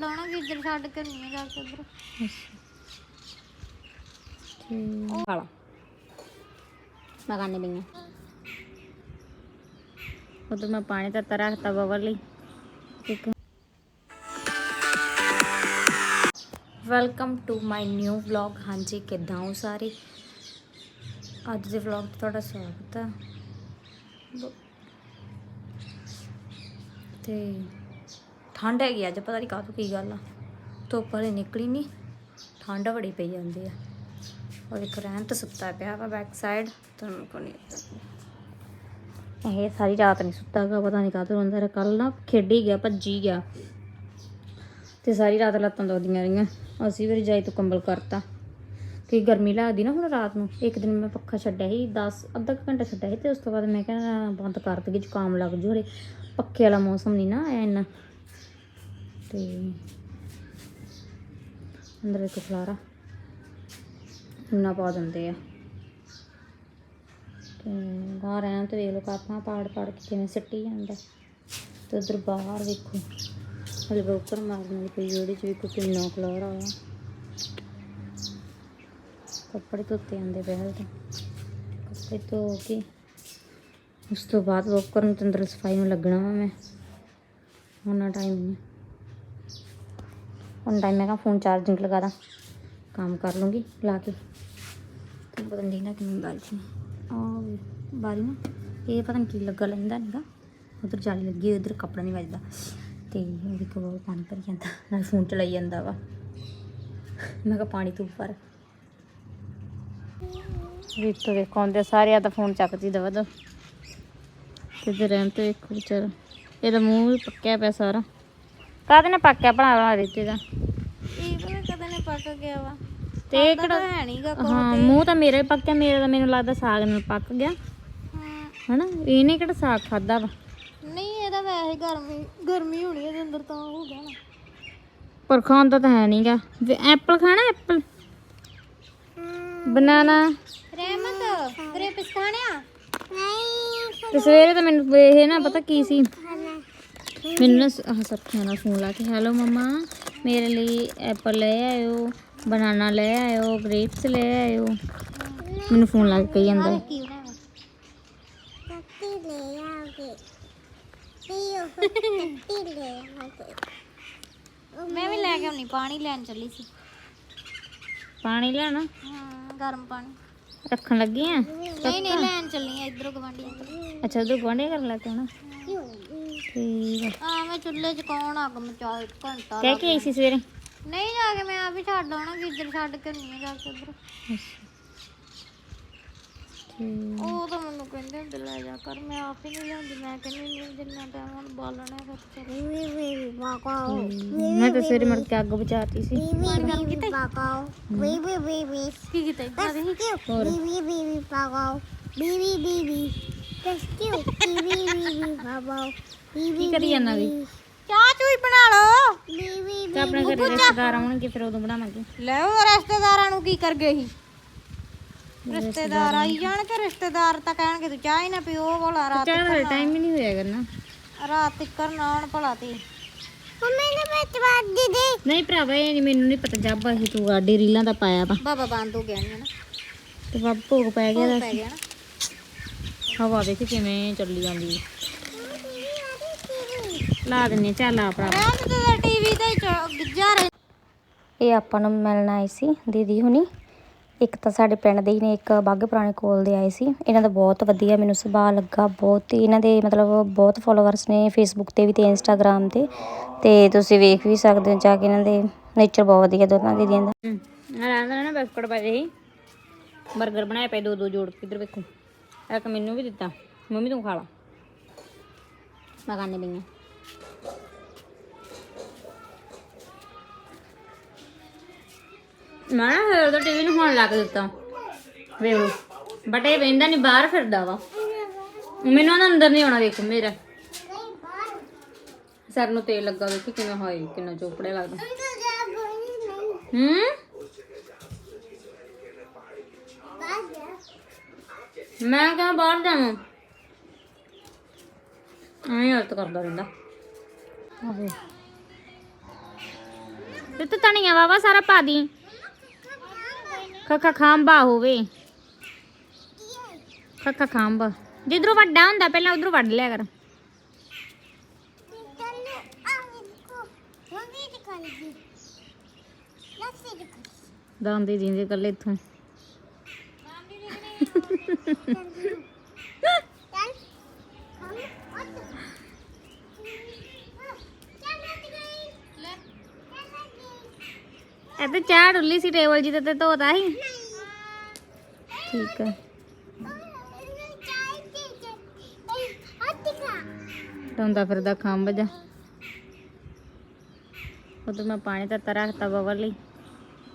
ਲਾਉਣਾ ਗਿੱਜਰ ਛੱਡ ਕੇ ਨਹੀਂ ਜਾ ਕੇ ਉਧਰ। ਖਾਲਾ ਮੈਂ ਖਾਣੇ ਪਈਆਂ ਉਧਰ ਮੈਂ ਪਾਣੀ ਤਾਂ ਰੱਖਤਾ ਬਵਰ ਲਈ। ਇੱਕ welcome to my new vlog ਹਾਂਜੀ, ਕਿੱਦਾਂ ਹੋ ਸਾਰੇ? ਅੱਜ ਦੇ ਵਲੌਗ 'ਚ ਤੁਹਾਡਾ ਸਵਾਗਤ ਹੈ ਤੇ ਠੰਡ ਹੈਗੀ ਅੱਜ, ਪਤਾ ਨਹੀਂ ਕਾਹਤੋਂ ਕੀ ਗੱਲ ਆ। ਧੁੱਪ ਹਲੇ ਨਿਕਲੀ ਨਹੀਂ ਠੰਡ ਬੜੀ ਪਈ ਜਾਂਦੀ ਆ। ਔਰ ਇੱਕ ਰਹਿਣ ਸੁੱਤਾ ਪਿਆ ਵਾ ਬੈਕ ਸਾਈਡ ਤੁਹਾਨੂੰ ਕੋ ਨਹੀਂ ਇਹ ਸਾਰੀ ਰਾਤ ਨਹੀਂ ਸੁੱਤਾ ਗਾ, ਪਤਾ ਨਹੀਂ ਕਾਹਤੋਂ ਰੋਂਦਾ ਰਿਹਾ। ਕੱਲ ਨਾ ਖੇਡੀ ਗਿਆ, ਭੱਜੀ ਗਿਆ। ਤੇ ਸਾਰੀ ਰਾਤ ਲੱਤਾਂ ਦੁਖਦੀਆਂ ਰਹੀਆਂ। ਅਸੀਂ ਵੀ ਰਜਾਈ ਤੋਂ ਕੰਬਲ ਕਰਤਾ। ਕਿ ਗਰਮੀ ਲੱਗਦੀ ਨਾ ਹੁਣ ਰਾਤ ਨੂੰ। ਇੱਕ ਦਿਨ ਮੈਂ ਪੱਖਾ ਛੱਡਿਆ ਸੀ 10 ਅੱਧਾ ਕੁ ਘੰਟਾ ਛੱਡਿਆ ਸੀ, ਤੇ ਉਸ ਤੋਂ ਬਾਅਦ ਮੈਂ ਕਿਹਾ ਬੰਦ ਕਰ ਦਈਏ ਜ਼ੁਕਾਮ ਲੱਗ ਜੂ ਹਰੇ ਪੱਖੇ ਵਾਲਾ ਮੌਸਮ ਨਹੀਂ ਨਾ ਆਇਆ ਇੰਨਾ। ਤੇ ਅੰਦਰ ਇੱਕ ਖਲਾਰਾ ਇੰਨਾ ਪਾ ਦਿੰਦੇ ਆ। ਤੇ ਬਾਹਰ ਐਂ ਤੇ ਵੇਖ ਲਓ ਕਾਪਾਂ ਪਾੜ ਪਾੜ ਕੇ ਕਿਵੇਂ ਸਿੱਟੀ ਜਾਂਦਾ। ਤੇ ਉਧਰ ਬਾਹਰ ਵੇਖੋ, ਹਲੇ ਬੋਕਰ ਮਾਰਨ ਵਾਲੀ ਪਈ ਉਹਦੇ ਚ ਵੀ ਕੋਈ ਕਿੰਨਾ ਖਲਾਰਾ ਆ। ਕੱਪੜੇ ਧੋਤੇ ਜਾਂਦੇ ਪਏ ਹਲ ਕੱਪੜੇ ਧੋ ਕੇ ਉਸ ਤੋਂ ਬਾਅਦ ਵੋਕਰ ਨੂੰ ਤੇ ਅੰਦਰ ਸਫ਼ਾਈ ਨੂੰ ਲੱਗਣਾ ਵਾ ਮੈਂ। ਹੁਣ ਟਾਈਮ ਨਹੀਂ ਹੁਣ ਟਾਈਮ ਮੈਂ ਕਹਾ ਫੋਨ ਚਾਰਜਿੰਗ ਲਗਾ ਦਾਂ। ਕੰਮ ਕਰ ਲੂੰਗੀ, ਲਾ ਕੇ। ਤੇ ਪਤਾ ਨਹੀਂ ਨਾ ਕਿੰਨੀ ਬਾਰੀ ਸੀ ਆ ਬਾਰੀ ਨਾ, ਇਹ ਪਤਾ ਨਹੀਂ ਕੀ ਲੱਗਾ ਲੈਂਦਾ ਨਹੀਂਗਾ ਉਧਰ ਜਾਲੀ ਲੱਗੀ ਉਧਰ ਕੱਪੜਾ ਨਹੀਂ ਵੱਜਦਾ। ਤੇ ਉਹ ਦੇਖੋ ਪਾਣੀ ਭਰੀ ਜਾਂਦਾ, ਨਾਲ ਫੋਨ ਚਲਾਈ ਜਾਂਦਾ ਵਾ। ਮੈਂ ਕਿਹਾ ਪਾਣੀ ਤੂੰ ਭਰ। ਵੇਖੋ ਵੇਖੋ, ਆਉਂਦੇ ਸਾਰੇ ਆ ਤਾਂ ਫੋਨ ਚੱਕਦੀ ਦਵਾ ਦੋ ਤੇ ਰਹਿਣ ਤੇ ਵੇਖੋ ਵਿਚਾਰਾ। ਇਹਦਾ ਮੂੰਹ ਵੀ ਪੱਕਿਆ ਪਿਆ ਸਾਰਾ। ਕਾਹਦੇ ਨਾਲ ਪੱਕਿਆ ਭਲਾ ਵਾਲਾ ਰੀਤੇ ਦਾ? ਇਹ ਪਤਾ ਕਦੇ ਨੇ ਪੱਕ ਗਿਆ ਵਾ। ਤੇ ਇਹ ਕਿਹੜਾ ਹੈ ਨਹੀਂਗਾ ਹਾਂ ਮੂੰਹ ਤਾਂ ਮੇਰਾ ਹੀ ਪੱਕਿਆ ਮੇਰਾ ਤਾਂ ਮੈਨੂੰ ਲੱਗਦਾ ਸਾਗ ਨਾਲ ਪੱਕ ਗਿਆ। ਹਨਾ? ਇਹਨੇ ਕਿਹੜਾ ਸਾਗ ਖਾਦਾ ਵਾ? ਨਹੀਂ ਇਹਦਾ ਵੈਸੇ ਗਰਮੀ ਗਰਮੀ ਹੋਣੀ ਇਹਦੇ ਅੰਦਰ ਤਾਂ ਹੋ ਗਿਆ ਨਾ। ਪਰ ਖਾਂਦਾ ਤਾਂ ਹੈ ਨਹੀਂਗਾ ਐਪਲ ਖਾਣਾ ਐਪਲ? ਬਨਾਨਾ? ਰਹਿਮਤ ਗ੍ਰੇਪਸ ਖਾਣਿਆ ਨਹੀਂ ਤੇ ਸਵੇਰੇ ਤਾਂ ਮੈਨੂੰ ਇਹ ਨਾ ਪਤਾ ਕੀ ਸੀ? ਮੈਨੂੰ ਨਾ ਆਹ ਸਰਖਿਆਂ ਨਾਲ ਫੋਨ ਲਾ ਕੇ ਹੈਲੋ ਮਮਾ। ਮੇਰੇ ਲਈ ਐਪਲ ਲੈ ਆਇਓ ਬਨਾਨਾ ਲੈ ਆਇਓ ਗ੍ਰੇਪਸ ਲੈ ਆਇਓ। ਮੈਨੂੰ ਫੋਨ ਲਾ ਕੇ ਕਹੀ ਜਾਂਦਾ। ਹੈ। ਕੱਤੀ ਲੈ ਆਓਗੇ। ਕੱਤੀ ਲੈ ਆਓਗੇ। ਮੈਂ ਵੀ ਲੈ ਕੇ ਆਉਣੀ ਪਾਣੀ ਲੈਣ ਚੱਲੀ ਸੀ। ਪਾਣੀ ਲੈਣਾ? ਹਾਂ ਗਰਮ ਪਾਣੀ। ਰੱਖਣ ਲੱਗੀ ਆ? ਨਹੀਂ ਨਹੀਂ ਲੈਣ ਚੱਲੀ ਆ ਇਧਰੋਂ ਗਵਾਂਢੀਆਂ ਤੋਂ ਅੱਛਾ ਉਧਰ ਗੁਆਂਢੀ ਕਰ ਲੈ ਕੇ ਠੀਕ ਆ। ਆ ਮੈਂ ਚੁੱਲ੍ਹੇ 'ਚ ਕੌਣ ਅੱਗ ਮਚਾ ਇੱਕ ਘੰਟਾ ਕਹਿ ਕੇ ਆਈ ਸੀ ਸਵੇਰੇ? ਨਹੀਂ ਜਾ ਕੇ ਮੈਂ ਆਪ ਹੀ ਛੱਡ ਆਉਣਾ ਗਿੱਜਰ ਛੱਡ ਕੇ ਨਹੀਂ ਜਾ ਕੇ ਉਧਰ। ਠੀਕ ਉਹ ਤਾਂ ਕਹਿੰਦੇ ਹੁੰਦੇ ਲੈ ਜਾ ਕਰ ਮੈਂ ਆਪ ਹੀ ਨਹੀਂ ਲਿਆਉਂਦੀ ਮੈਂ ਕਹਿੰਦੀ ਨਹੀਂ ਜਿੰਨਾ ਟਾਈਮ ਹੁਣ ਬਾਲਣਾ ਹੈ ਫਿਰ ਚਲੋ ਮੈਂ ਤਾਂ ਸਵੇਰੇ ਮੜ ਕੇ ਅੱਗ ਬੁਝਾਤੀ ਸੀ ਵੀ ਵੀ ਬਾਕਾਓ ਵੀ ਵੀ ਵੀ ਵੀ ਕੀ ਕੀਤਾ ਇਦਾਂ ਦੇ ਹੋਰ ਵੀ ਵੀ ਵੀ ਵੀ ਬਾਕਾਓ ਵੀ ਵੀ ਵੀ ਵੀ ਟੈਸਟਿਓ ਵੀ ਵੀ ਵੀ ਵੀ ਬਾਕਾਓ ਵੀ ਕੀ ਕਰੀ ਜਾਂਦਾ ਵੀ ਚਾਹ ਚੂਈ ਬਣਾ ਲਓ ਵੀ ਵੀ ਤੇ ਆਪਣੇ ਘਰੇ ਰਿਸ਼ਤੇਦਾਰ ਆਉਣਗੇ ਫਿਰ ਉਦੋਂ ਬਣਾਵਾਂਗੇ ਲੈ ਉਹ ਰਿਸ਼ਤੇਦਾਰਾਂ ਨੂੰ ਕੀ ਕਰ ਗਏ ਸੀ ਰਿਸ਼ਤੇਦਾਰ ਆਈ ਜਾਣ ਕੇ ਰਿਸ਼ਤੇਦਾਰ ਤਾਂ ਕਹਿਣਗੇ ਤੂੰ ਚਾਹ ਹੀ ਨਾ ਪੀਓ ਭਲਾ ਰਾਤ ਚਾਹ ਦਾ ਟਾਈਮ ਹੀ ਨਹੀਂ ਹੋਇਆ ਕਰਨਾ। ਰਾਤ ਤੱਕ ਨਾ ਆਉਣ ਭਲਾ ਤੇ। ਮੰਮੀ ਨੇ ਵਿੱਚ ਵੱਜ ਦੇ। ਨਹੀਂ ਭਰਾਵਾ ਇਹ ਨਹੀਂ ਮੈਨੂੰ ਨਹੀਂ ਪਤਾ ਜਾਬਾ ਸੀ ਤੂੰ ਆਡੀ ਰੀਲਾਂ ਦਾ ਪਾਇਆ ਵਾ। ਬਾਬਾ ਬੰਦ ਹੋ ਗਿਆ ਨਹੀਂ ਨਾ ਤੇ ਬਾਬਾ ਭੋਗ ਪੈ ਗਿਆ ਨਾ। ਹਵਾ ਵੇਖ ਕਿਵੇਂ ਚੱਲੀ ਜਾਂਦੀ ਹੈ। ਲਾ ਦਿੰਨੇ ਚੱਲ ਆ ਭਰਾ। ਰਹਿਣ ਤੇ ਟੀਵੀ ਤੇ ਗਿੱਜਾ ਰਹੇ। ਇਹ ਆਪਾਂ ਨੂੰ ਮਿਲਣ ਆਏ ਸੀ ਦੀਦੀ ਹੁਣੀ। ਇੱਕ ਤਾਂ ਸਾਡੇ ਪਿੰਡ ਦੇ ਹੀ ਨੇ, ਇੱਕ ਬਾਗੇ ਪੁਰਾਣੇ ਕੋਲ ਦੇ ਆਏ ਸੀ। ਇਹਨਾਂ ਦਾ ਬਹੁਤ ਵਧੀਆ ਮੈਨੂੰ ਸੁਭਾਅ ਲੱਗਾ, ਬਹੁਤ ਹੀ ਇਹਨਾਂ ਦੇ ਮਤਲਬ ਬਹੁਤ ਫੋਲੋਵਰਸ ਨੇ ਫੇਸਬੁੱਕ ਤੇ ਵੀ ਤੇ ਇੰਸਟਾਗ੍ਰam ਤੇ। ਤੇ ਤੁਸੀਂ ਵੇਖ ਵੀ ਸਕਦੇ ਹੋ ਜਾ ਕੇ ਇਹਨਾਂ ਦੇ ਨੇਚਰ ਬਹੁਤ ਵਧੀਆ ਦੋਨਾਂ ਦੀਦੀਆਂ ਦਾ। ਆਰਾਮ ਨਾ ਬਿਸਕੁਟ ਪਏ ਸੀ। 버ਗਰ ਬਣਾਏ ਪਏ ਦੋ ਦੋ ਜੋੜ ਕੇ ਵੇਖੋ। ਇੱਕ ਮੈਨੂੰ ਵੀ ਦਿੱਤਾ, ਮੰਮੀ ਤੂੰ ਖਾ ਲਾ। ਮੈਂ ਖਾਣੇ ਪਈਆਂ ਮੈਂ ਨਾ ਉਹਦਾ ਟੀਵੀ ਨੂੰ ਹੁਣ ਲਾ ਕੇ ਦਿੱਤਾ। ਵੇਖ ਲਓ। ਬਟ ਇਹ ਵੇਂਦਾ ਨਹੀਂ ਬਾਹਰ ਫਿਰਦਾ ਵਾ। ਮੈਨੂੰ ਨਾ ਅੰਦਰ ਨਹੀਂ ਆਉਣਾ, ਵੇਖੋ ਮੇਰਾ। ਸਰ ਨੂੰ ਤੇਲ ਲੱਗਾ, ਵੇਖੀ ਕਿਵੇਂ ਹੋਏ, ਕਿੰਨਾ ਚੋਪੜਿਆ ਲੱਗਦਾ। ਹੂੰ? ਮੈਂ ਕਿਹਾ ਬਾਹਰ ਜਾਵਾਂ ਐਂ ਹਰਤ ਕਰਦਾ ਰਹਿੰਦਾ। ਆਵੇ ਤੇ ਤੂੰ ਵਾਵਾ ਸਾਰਾ ਪਾ ਦੀ। ਖਖਾ ਖਾਂਬਾ ਹੋਵੇ। ਖਖਾ ਖਾਂਬਾ। ਜਿੱਧਰੋਂ ਵੱਡਾ ਹੁੰਦਾ, ਪਹਿਲਾਂ ਉਧਰੋਂ ਵੱਢ ਲਿਆ ਕਰ। ਦਾਂਦੇ ਜਿੰਦੇ ਕੱਲੇ ਇੱਥੋਂ। ਇਹ ਤੇ ਚਾਹ ਡੁੱਲੀ ਸੀ ਟੇਬਲ ਜੀ ਤੇ ਧੋਤਾ ਸੀ। ਠੀਕ ਹੈ ਟੋਂਦਾ ਫਿਰਦਾ ਖੰਭ ਜਾ। ਉਧਰ ਮੈਂ ਪਾਣੀ ਤਾਂ ਰੱਖਤਾ ਬਵਰ ਲਈ।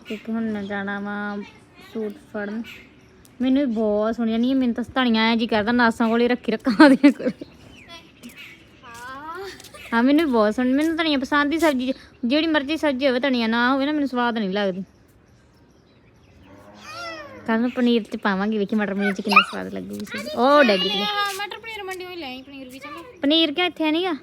ਕਿਉਂਕਿ ਹੁਣ ਮੈਂ ਜਾਣਾ ਵਾ ਸੂਟ ਫੜਨ। ਮੈਨੂੰ ਵੀ ਬਹੁਤ ਸੋਹਣੀਆਂ, ਨਹੀਂ, ਮੈਨੂੰ ਤਾਂ ਧਣੀਆਂ ਐ ਜੀ ਕਰਦਾ, ਨਾਸਾਂ ਕੋਲੇ ਰੱਖੀ ਰੱਖਾਂ ਦੇ ਕੋਲ ਹਾਂ ਮੈਨੂੰ ਵੀ ਬਹੁਤ ਸੋਹਣੀ ਮੈਨੂੰ ਧਨੀਆ ਪਸੰਦ ਦੀ ਸਬਜ਼ੀ ਜਿਹੜੀ ਮਰਜ਼ੀ ਸਬਜ਼ੀ ਹੋਵੇ ਧਨੀਆ ਨਾ ਹੋਵੇ ਨਾ ਮੈਨੂੰ ਸਵਾਦ ਨਹੀਂ ਲੱਗਦੀ। ਕੱਲ ਨੂੰ ਪਨੀਰ ਚ ਪਾਵਾਂਗੇ ਵੇਖੀ ਮਟਰ ਪਨੀਰ ਚ ਕਿੰਨਾ ਸਵਾਦ ਲੱਗੂਗੀ। ਉਹ ਡੈਗੀ ਮਟਰ ਪਨੀਰ ਮੰਡੀ ਹੋਈ ਲੈ ਪਨੀਰ ਵੀ ਚੰਗਾ ਪਨੀਰ ਕਿਉਂ ਇੱਥੇ ਨਹੀਂਗਾ